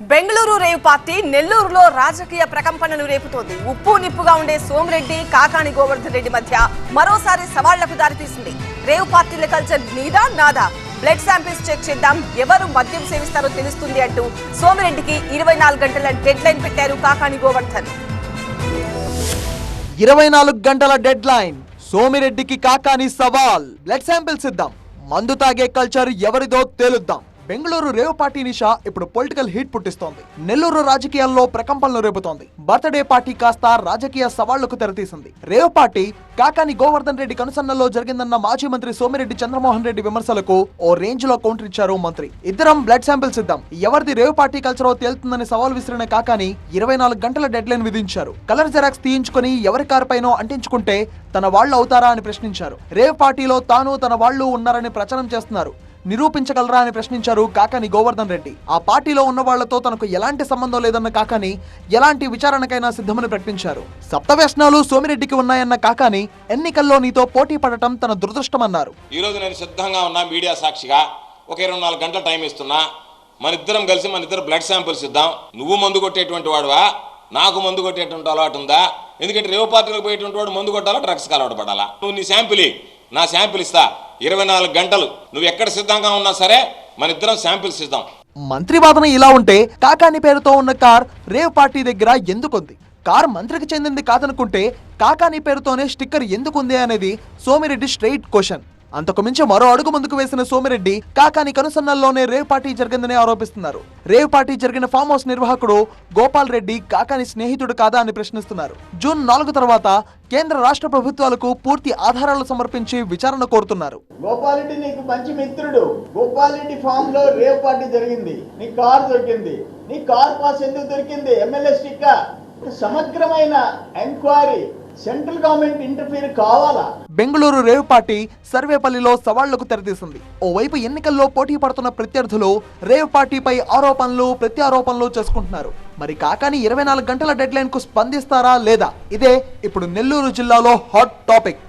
బెంగళూరు రేవు party నెల్లూరులో రాజకీయ ప్రకంపనను రేపుతోంది. ఉప్పు నిప్పుగా ఉండే సోమిరెడ్డి కాకాని గోవర్ధన్ రెడ్డి మధ్య మరోసారి సవాళ్ళకు దారితీసింది. రేవు పార్టీల కల్చర్ నీదా నాదా? బ్లడ్ శాంపిల్స్ చెక్ చేద్దాం. ఎవరు మద్యం సేవిస్తారో తెలుస్తుంది అంటూ సోమిరెడ్డికి ఇరవై నాలుగు గంటల డెడ్ లైన్ పెట్టారు కాకాని గోవర్ధన్. ఇరవై నాలుగు గంటల డెడ్ లైన్. సోమిరెడ్డికి కాకాని సవాల్. బ్లడ్ శాంపిల్స్ ఇద్దాం. మందు తాగే కల్చర్ ఎవరిదో తేలుద్దాం. బెంగళూరు రేవ్ పార్టీ నిషా ఇప్పుడు పొలిటికల్ హీట్ పుట్టిస్తోంది. నెల్లూరు రాజకీయాల్లో ప్రకంపనలు రేపుతోంది. బర్త్డే పార్టీ కాస్త రాజకీయ సవాళ్ళకు తెరతీసింది. రేవ్ పార్టీ కాకాని గోవర్ధన్ రెడ్డి కనుసన్నల్లో జరిగిందన్న మాజీ మంత్రి సోమిరెడ్డి చంద్రమోహన్ రెడ్డి విమర్శలకు ఓ రేంజ్లో కౌంటర్ ఇచ్చారు మంత్రి. ఇద్దరం బ్లడ్ శాంపిల్స్ ఇద్దాం. ఎవరిది రేవ్ పార్టీ కల్చరో తేలుతుందని సవాల్ విసిరిన కాకాని ఇరవై నాలుగు గంటల డెడ్ లైన్ విధించారు. కలర్ జెరాక్స్ తీయించుకొని ఎవరి కారుపైనో అంటించుకుంటే తన వాళ్ళు అవుతారా అని ప్రశ్నించారు. రేవ్ పార్టీలో తాను తన వాళ్ళు ఉన్నారని ప్రచారం చేస్తున్నారు. నిరూపించగలరా అని ప్రశ్నించారు కాకాని గోవర్ధన్ రెడ్డి. ఆ పార్టీలో ఉన్న వాళ్ళతో తనకు ఎలాంటి సంబంధం లేదన్న కాకాని ఎలాంటి విచారణకైనా సిద్ధమని ప్రకటించారు. సప్తవ్యసనాలు సోమిరెడ్డికి ఉన్నాయన్న కాకాని ఎన్నికల్లో నీతో పోటీ పడటం తన దురదృష్టమన్నారు. ఈ రోజు నేను సిద్ధంగా ఉన్నా మీడియా సాక్షిగా. ఒక ఇరవై నాలుగు గంటల టైం ఇస్తున్నా. మన ఇద్దరం కలిసి మన ఇద్దరు బ్లడ్ శాంపిల్స్ ఇద్దాం. నువ్వు మందు కొట్టేటువంటి వాడువా? నాకు మందు కొట్టేటువంటి అలవాటు ఉందా? ఎందుకంటే రేవు పార్టీలకు పోయేటువంటి వాడు మందు కొట్టాలా డ్రగ్స్కి అలవాటు పడాలా నువ్వు నీ శాంపిల్ నా శాంపిల్ ఇస్తా. ఇరవై నాలుగు గంటలు. నువ్వు ఎక్కడ సిద్ధంగా ఉన్నా సరే మన ఇద్దరం శాంపిల్స్ ఇద్దాం. మంత్రి వాదన ఇలా ఉంటే కాకాని పేరుతో ఉన్న కార్ రేవ్ పార్టీ దగ్గర ఎందుకుంది? కార్ మంత్రికి చెందింది కాదనుకుంటే కాకాని పేరుతోనే స్టిక్కర్ ఎందుకుంది అనేది సోమిరెడ్డి స్ట్రైట్ క్వశ్చన్. అంతకుమించి మరో అడుగు ముందుకు వేసిన సోమిరెడ్డి కాకాని కనుసన్నల్లోనే రేవ్ పార్టీ జరిగిందని ఆరోపిస్తున్నారు. రేవ్ పార్టీ జరిగిన ఫామ్ హౌస్ నిర్వాహకుడు గోపాల్ రెడ్డి కాకాని స్నేహితుడు కాదా అని ప్రశ్నిస్తున్నారు. జూన్ నాలుగు తర్వాత కేంద్ర రాష్ట్ర ప్రభుత్వాలకు పూర్తి ఆధారాలు సమర్పించి విచారణ కోరుతున్నారు. గోపాలరెడ్డి నీకు మంచి మిత్రుడు. గోపాలరెడ్డి ఫామ్లో రేవ్ పార్టీ జరిగింది. నీ కార్ దొరికింది. నీ కార్ పాస్ ఎందుకు దొరికింది? ఎమ్మెల్యే స్టిక్క సమగ్రమైన ఎంక్వైరీ. సెంట్రల్ గవర్నమెంట్ ఇంటర్ఫీర్ కావాలా? బెంగళూరు రేవ్ పార్టీ సర్వేపల్లిలో సవాళ్ళకు తెరదీసింది ఓవైపు ఎన్నికల్లో పోటీ పడుతున్న ప్రత్యర్థులు రేవ్ పార్టీపై ఆరోపణలు ప్రత్యారోపణలు చేసుకుంటున్నారు. మరి కాకాని ఇరవై నాలుగు గంటల డెడ్లైన్కు కు స్పందిస్తారా లేదా? ఇదే ఇప్పుడు నెల్లూరు జిల్లాలో హాట్ టాపిక్.